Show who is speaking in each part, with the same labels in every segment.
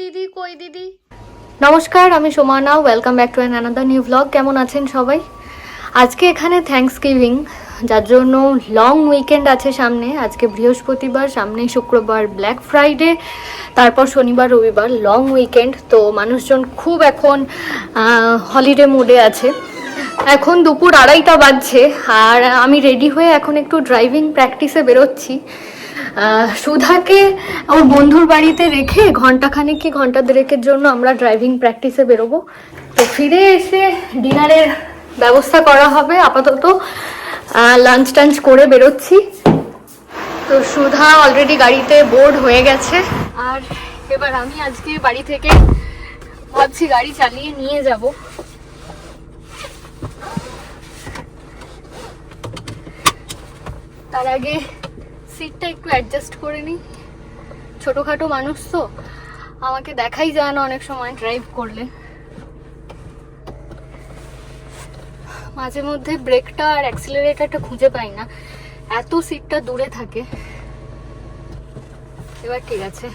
Speaker 1: দিদি, কই দিদি? নমস্কার, আমি Somana welcome back to an another new vlog কেমন আছেন সবাই? আজকে এখানে থ্যাঙ্কস গিভিং যার জন্য লং উইকেন্ড আছে সামনে, আজকে বৃহস্পতিবার, সামনে শুক্রবার ব্ল্যাক ফ্রাইডে তারপর শনিবার, রবিবার লং উইকেন্ড তো মানুষজন খুব এখন হলিডে মুডে আছে। এখন দুপুর আড়াইটা বাজছে, আর আমি রেডি হয়ে এখন একটু ড্রাইভিং প্র্যাকটিসে বেরোচ্ছি। সুধাকে ওর বন্ধুর বাড়িতে রেখে ঘন্টাখানেক কি ঘণ্টা দেড়েকের জন্য আমরা ড্রাইভিং প্র্যাকটিসে বেরোবো। তো ফিরে এসে ডিনারের ব্যবস্থা করা হবে আপাতত। লাঞ্চ টাঞ্চ করে বেরোচ্ছি। তো সুধা অলরেডি গাড়িতে বোর্ড হয়ে গেছে। আর এবার আমি আজকে বাড়ি থেকে ভাবছি গাড়ি চালিয়ে নিয়ে যাব। তার আগে সিটটা একটু অ্যাডজাস্ট করে নিই। ছোটোখাটো মানুষ তো আমাকে দেখাই যায় না অনেক সময় ড্রাইভ করলে। মাঝে মধ্যে ব্রেকটা আর অ্যাক্সিলারেটারটা খুঁজে পাই না। এত সিটটা দূরে থাকে। এবার ঠিক আছে।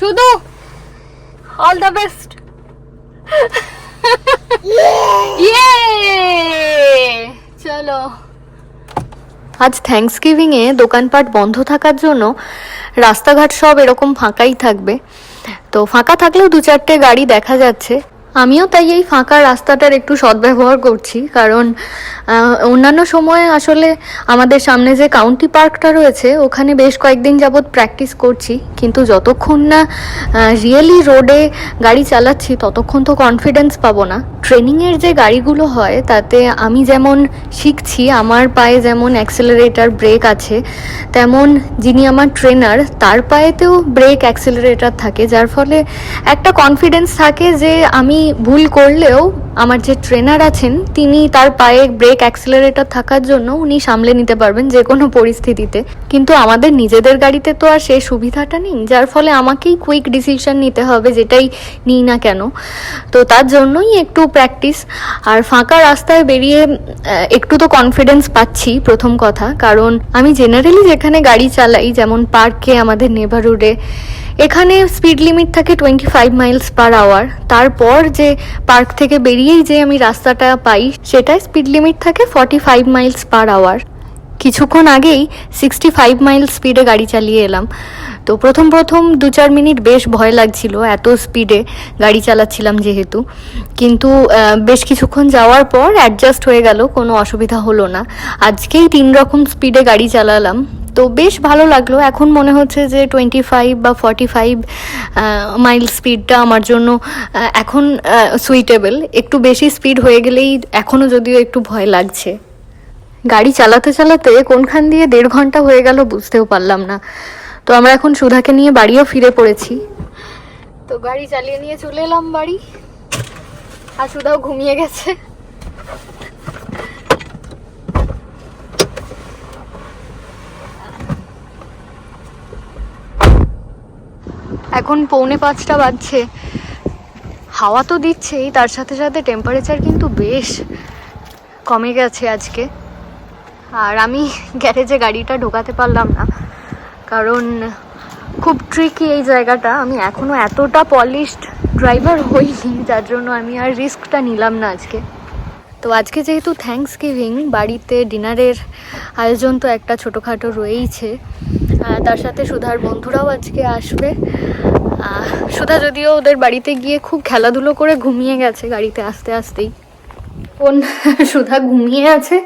Speaker 1: শুধু! অল দ্য বেস্ট ইয়ে চলো। আজ থ্যাঙ্কস গিভিংয়ে দোকানপাট বন্ধ থাকার জন্য রাস্তাঘাট সব এরকম ফাঁকাই থাকবে। তো ফাঁকা থাকলেও দু চারটে গাড়ি দেখা যাচ্ছে। আমিও তাই এই ফাঁকা রাস্তাটার একটু সদ্ব্যবহার করছি, কারণ অন্যান্য সময়ে আসলে আমাদের সামনে যে কাউন্টি পার্কটা রয়েছে, ওখানে বেশ কয়েকদিন যাবৎ প্র্যাকটিস করছি, কিন্তু যতক্ষণ না রিয়েলি রোডে গাড়ি চালাচ্ছি, ততক্ষণ তো কনফিডেন্স পাবো না। ট্রেনিংয়ের যে গাড়িগুলো হয়, তাতে আমি যেমন শিখছি, আমার পায়ে যেমন অ্যাক্সেলারেটার ব্রেক আছে, তেমন যিনি আমার ট্রেনার তার পায়েতেও ব্রেক অ্যাক্সেলারেটার থাকে, যার ফলে একটা কনফিডেন্স থাকে যে আমি ভুল করলেও আমার যে ট্রেনার আছেন, তিনি তার পায়ে ব্রেক অ্যাক্সেলারেটর থাকার জন্য উনি সামলে নিতে পারবেন যে কোনো পরিস্থিতিতে। কিন্তু আমাদের নিজেদের গাড়িতে তো আর সেই সুবিধাটা নেই, যার ফলে আমাকেই কুইক ডিসিশন নিতে হবে যেটাই নিই না কেন। তো তার জন্যই একটু প্র্যাকটিস আর ফাঁকা রাস্তায় বেরিয়ে একটু তো কনফিডেন্স পাচ্ছি, প্রথম কথা। কারণ আমি জেনারেলি যেখানে গাড়ি চালাই, যেমন পার্কে আমাদের নেভারহুডে এখানে স্পিড লিমিট থাকে twenty five miles per hour তারপর যে পার্ক থেকে বেরিয়েই যে আমি রাস্তাটা পাই, সেটায় স্পিড লিমিট থাকে forty five miles per hour কিছুক্ষণ আগেই সিক্সটি ফাইভ মাইল স্পিডে গাড়ি চালিয়ে এলাম। তো প্রথম প্রথম দু চার মিনিট বেশ ভয় লাগছিল এত স্পিডে গাড়ি চালাচ্ছিলাম যেহেতু। কিন্তু বেশ কিছুক্ষণ যাওয়ার পর অ্যাডজাস্ট হয়ে গেল, কোনো অসুবিধা হলো না। আজকেই তিন রকম স্পিডে গাড়ি চালালাম। তো বেশ ভালো লাগল। এখন মনে হচ্ছে যে টোয়েন্টি ফাইভ বা ফর্টি ফাইভ মাইল স্পিডটা আমার জন্য এখন সুইটেবল একটু বেশি স্পিড হয়ে গেলেই এখনও যদিও একটু ভয় লাগছে। গাড়ি চালাতে চালাতে কোনখান দিয়ে দেড় ঘণ্টা হয়ে গেল বুঝতেও পারলাম না। তো আমরা এখন সুধাকে নিয়ে বাড়িও ফিরে পড়েছি। তো গাড়ি চালিয়ে নিয়ে চলে এলাম বাড়ি। আর সুধাও ঘুমিয়ে গেছে। এখন পৌনে পাঁচটা বাজছে। হাওয়া তো দিচ্ছেই, তার সাথে সাথে টেম্পারেচার কিন্তু বেশ কমে গেছে আজকে। আর আমি গ্যারেজে গাড়িটা ঢোকাতে পারলাম না, কারণ খুব ট্রিকি এই জায়গাটা। আমি এখনও এতটা পলিশড ড্রাইভার হইনি, যার জন্য আমি আর রিস্কটা নিলাম না আজকে। তো আজকে যেহেতু থ্যাঙ্কস গিভিং বাড়িতে ডিনারের আয়োজন তো একটা ছোটোখাটো রয়েইছে। তার সাথে সুধার বন্ধুরাও আজকে আসবে। সুধা যদিও ওদের বাড়িতে গিয়ে খুব খেলাধুলো করে ঘুমিয়ে গেছে গাড়িতে আসতে আসতেই। কোন সুধা ঘুমিয়ে আছে,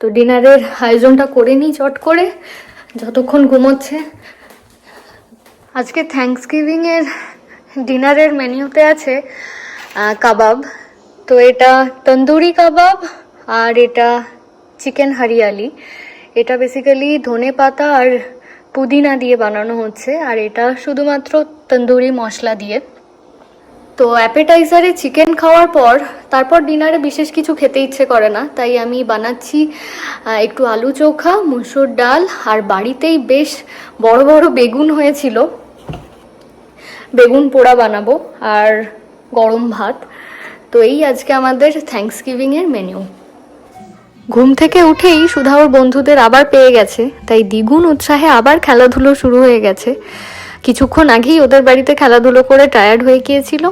Speaker 1: তো ডিনারের আয়োজনটা করে নিই চট করে, যতক্ষণ ঘুমোচ্ছে। আজকে থ্যাঙ্কস গিভিংয়ের ডিনারের মেনুতে আছে কাবাব। তো এটা তন্দুরি কাবাব আর এটা চিকেন হারিয়ালি। এটা বেসিক্যালি ধনে পাতা আর পুদিনা দিয়ে বানানো হচ্ছে, আর এটা শুধুমাত্র তন্দুরি মশলা দিয়ে। তো অ্যাপেটাইজারে চিকেন খাওয়ার পর, তারপর ডিনারে বিশেষ কিছু খেতে ইচ্ছে করে না, তাই আমি বানাচ্ছি একটু আলু চোখা, মুসুর ডাল, আর বাড়িতেই বেশ বড় বড় বেগুন হয়েছিল। বেগুন পোড়া বানাবো, আর গরম ভাত। তো এই আজকে আমাদের থ্যাঙ্কস গিভিংয়ের মেনু ঘুম থেকে উঠেই সুধা ওর বন্ধুদের আবার পেয়ে গেছে, তাই দ্বিগুণ উৎসাহে আবার খেলাধুলো শুরু হয়ে গেছে। কিছুক্ষণ আগেই ওদের বাড়িতে খেলাধুলো করে টায়ার্ড হয়ে গিয়েছিল,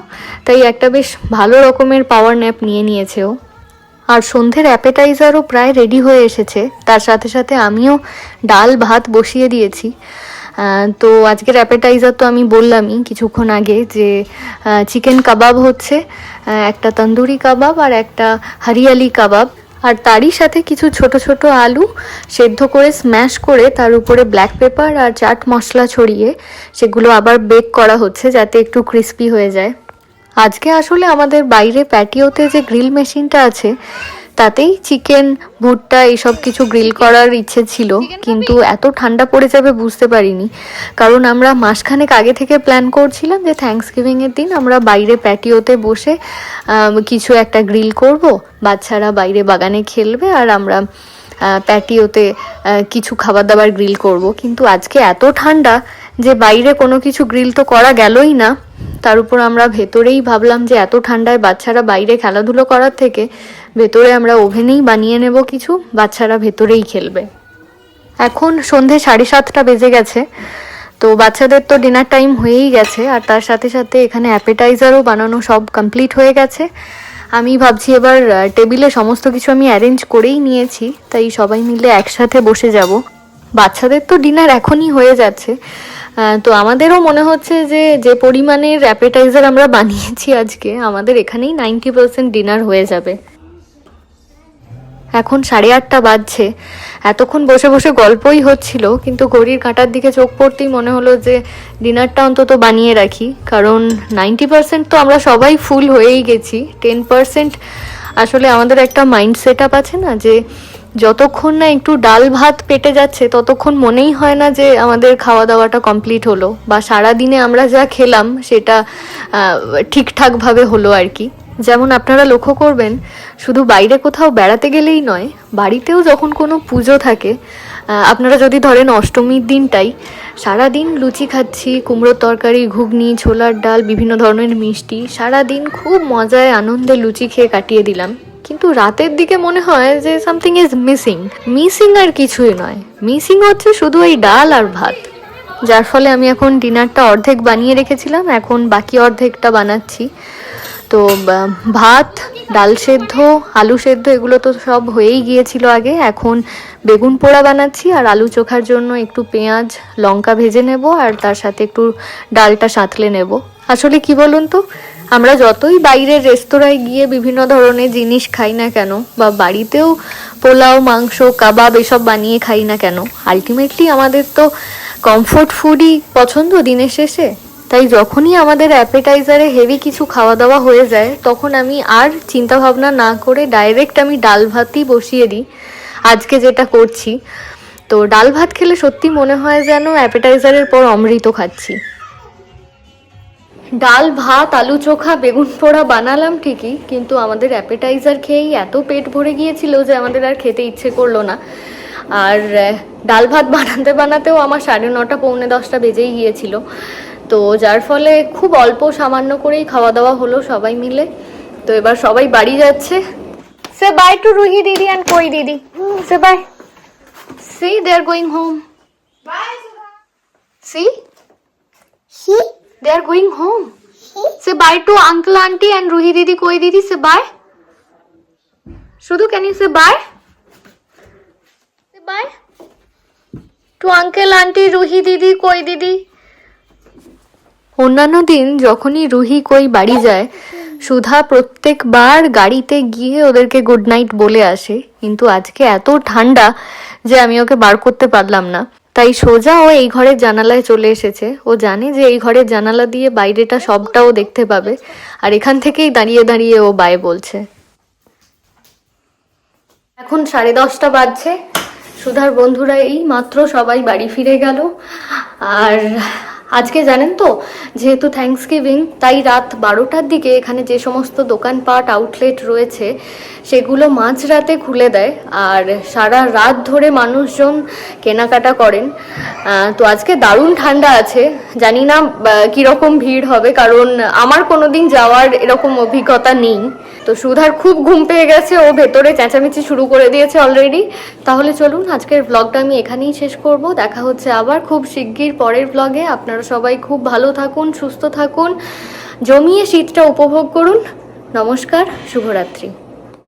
Speaker 1: তাই একটা বেশ ভালো রকমের পাওয়ার ন্যাপ নিয়ে নিয়েছে ও। আর সন্ধ্যের অ্যাপেটাইজারও প্রায় রেডি হয়ে এসেছে, তার সাথে সাথে আমিও ডাল ভাত বসিয়ে দিয়েছি। তো আজকের অ্যাপেটাইজার তো আমি বললামই কিছুক্ষণ আগে যে চিকেন কাবাব হচ্ছে একটা তন্দুরি কাবাব আর একটা হরিয়ালি কাবাব আর তারই সাথে কিছু ছোট ছোট আলু সেদ্ধ করে স্ম্যাশ করে তার উপরে ব্ল্যাক পেপার আর চাট মশলা ছড়িয়ে সেগুলো আবার বেক করা হচ্ছে যাতে একটু ক্রিস্পি হয়ে যায়। আজকে আসলে আমাদের বাইরে প্যাটিওতে যে গ্রিল মেশিনটা আছে তাতেই চিকেন ভুট্টা এইসব কিছু গ্রিল করার ইচ্ছে ছিল। কিন্তু এত ঠান্ডা পড়ে যাবে বুঝতে পারিনি। কারণ আমরা মাসখানেক আগে থেকে প্ল্যান করছিলাম যে থ্যাংকস গিভিংয়ের দিন আমরা বাইরে প্যাটিওতে বসে কিছু একটা গ্রিল করব। বাচ্চারা বাইরে বাগানে খেলবে আর আমরা প্যাটিওতে কিছু খাবার দাবার গ্রিল করব। কিন্তু আজকে এত ঠান্ডা যে বাইরে কোনো কিছু গ্রিল তো করা গেলই না। তার উপর আমরা ভেতরেই ভাবলাম যে এত ঠান্ডায় বাচ্চারা বাইরে খেলাধুলো করার থেকে ভেতরে আমরা ওভেনেই বানিয়ে নেব কিছু, বাচ্চারা ভেতরেই খেলবে। এখন সন্ধে সাড়ে সাতটা বেজে গেছে, তো বাচ্চাদের তো ডিনার টাইম হয়েই গেছে। আর তার সাথে সাথে এখানে অ্যাপেটাইজারও বানানো সব কমপ্লিট হয়ে গেছে। আমি ভাবছি এবার টেবিলে সমস্ত কিছু আমি অ্যারেঞ্জ করেই নিয়েছি, তাই সবাই মিলে একসাথে বসে যাব। বাচ্চাদের তো ডিনার এখনই হয়ে যাচ্ছে। তো আমাদেরও মনে হচ্ছে যে যে পরিমাণের অ্যাপেটাইজার আমরা বানিয়েছি আজকে, আমাদের এখানেই নাইনটি পার্সেন্ট ডিনার হয়ে যাবে। এখন সাড়ে আটটা বাজছে। এতক্ষণ বসে বসে গল্পই হচ্ছিল, কিন্তু ঘড়ির কাঁটার দিকে চোখ পড়তেই মনে হলো যে ডিনারটা অন্তত বানিয়ে রাখি। কারণ নাইনটি পার্সেন্ট তো আমরা সবাই ফুল হয়েই গেছি। টেন পার্সেন্ট আসলে আমাদের একটা মাইন্ড সেট আপ আছে না যে যতক্ষণ না একটু ডাল ভাত পেটে যাচ্ছে, ততক্ষণ মনেই হয় না যে আমাদের খাওয়া দাওয়াটা কমপ্লিট হলো। বা সারা দিনে আমরা যা খেলাম সেটা ঠিকঠাকভাবে হলো আর কি। যেমন আপনারা লক্ষ্য করবেন, শুধু বাইরে কোথাও বেড়াতে গেলেই নয়, বাড়িতেও যখন কোনো পুজো থাকে আপনারা যদি ধরেন অষ্টমীর দিনটাই সারা দিন লুচি খাচ্ছি কুমড়োর তরকারি, ঘুগনি, ছোলার ডাল, বিভিন্ন ধরনের মিষ্টি সারা দিন খুব মজায় আনন্দে লুচি খেয়ে কাটিয়ে দিলাম। কিন্তু রাতের দিকে মনে হয় যে সামথিং ইজ মিসিং মিসিং আর কিছুই নয়। মিসিং হচ্ছে শুধু এই ডাল আর ভাত। যার ফলে আমি এখন ডিনারটা অর্ধেক বানিয়ে রেখেছিলাম, এখন বাকি অর্ধেকটা বানাচ্ছি। তো ভাত, ডাল সেদ্ধ, আলু সেদ্ধ, এগুলো তো সব হয়েই গিয়েছিল আগে। এখন বেগুন পোড়া বানাচ্ছি আর আলু চোখার জন্য একটু পেঁয়াজ, লঙ্কা ভেজে নেব আর তার সাথে একটু ডালটা সাঁতলে নেব। আসলে কি বলুন তো, আমরা যতই বাইরের রেস্তোরাঁয় গিয়ে বিভিন্ন ধরনের জিনিস খাই না কেন, বা বাড়িতেও পোলাও, মাংস, কাবাব এসব বানিয়ে খাই না কেন আলটিমেটলি আমাদের তো কমফোর্ট ফুডই পছন্দ দিনের শেষে। তাই যখনই আমাদের অ্যাপেটাইজারে হেভি কিছু খাওয়া দাওয়া হয়ে যায়, তখন আমি আর চিন্তা ভাবনা না করে ডাইরেক্ট আমি ডাল ভাতই বসিয়ে দিই। আজকে যেটা করছি, তো ডাল ভাত খেলে সত্যি মনে হয় যেন অ্যাপেটাইজারের পর অমৃত খাচ্ছি। ডাল, ভাত, আলু চোখা, বেগুন পোড়া বানালাম ঠিকই, কিন্তু আমাদের অ্যাপেটাইজার খেয়েই এত পেট ভরে গিয়েছিল যে আমাদের আর খেতে ইচ্ছে করল না। আর ডাল ভাত বানাতে বানাতেও আমার সাড়ে নটা, পৌনে দশটা বেজেই গিয়েছিল। তো যার ফলে খুব অল্প সামান্য করেই খাওয়া দাওয়া হলো সবাই মিলে। তো এবার সবাই বাড়ি যাচ্ছে। সে বাই টু রুহি দিদি অ্যান্ড কই দিদি say bye see they are going home bye see
Speaker 2: see
Speaker 1: they are going home say bye to uncle aunty and Ruhi দিদি কই দিদি সে বাই শুধু can you say bye say bye to uncle aunty Ruhi দিদি কই দিদি অন্যান্য দিন যখনই রুহি কই বাড়ি যায়, সুধা প্রত্যেকবার গাড়িতে গিয়ে ওদেরকে গুড নাইট বলে আসে। কিন্তু আজকে এত ঠান্ডা যে আমি ওকে বার করতে পারলাম না। তাই সোজা ও এই ঘরের জানালায় চলে এসেছে। ও জানে যে এই ঘরের জানালা দিয়ে বাইরেটা সবটাও দেখতে পাবে। আর এখান থেকেই দাঁড়িয়ে দাঁড়িয়ে ও বাই বলছে। এখন সাড়ে দশটা বাজছে। সুধার বন্ধুরা এই মাত্র সবাই বাড়ি ফিরে গেল। আর আজকে জানেন তো, যেহেতু থ্যাঙ্কস গিভিং তাই রাত বারোটার দিকে এখানে যে সমস্ত দোকানপাট আউটলেট রয়েছে, সেগুলো মাঝরাতে খুলে দেয়। আর সারা রাত ধরে মানুষজন কেনাকাটা করেন। তো আজকে দারুণ ঠান্ডা আছে। জানি না কীরকম ভিড় হবে, কারণ আমার কোনো দিন যাওয়ার এরকম অভিজ্ঞতা নেই। তো সুধার খুব ঘুম পেয়ে গেছে, ও ভেতরে চেঁচামেচি শুরু করে দিয়েছে অলরেডি তাহলে চলুন, আজকের ব্লগটা আমি এখানেই শেষ করব। দেখা হচ্ছে আবার খুব শিগগির পরের ব্লগে আপনারা সবাই খুব ভালো থাকুন, সুস্থ থাকুন, জমিয়ে শীতটা উপভোগ করুন। নমস্কার, শুভরাত্রি।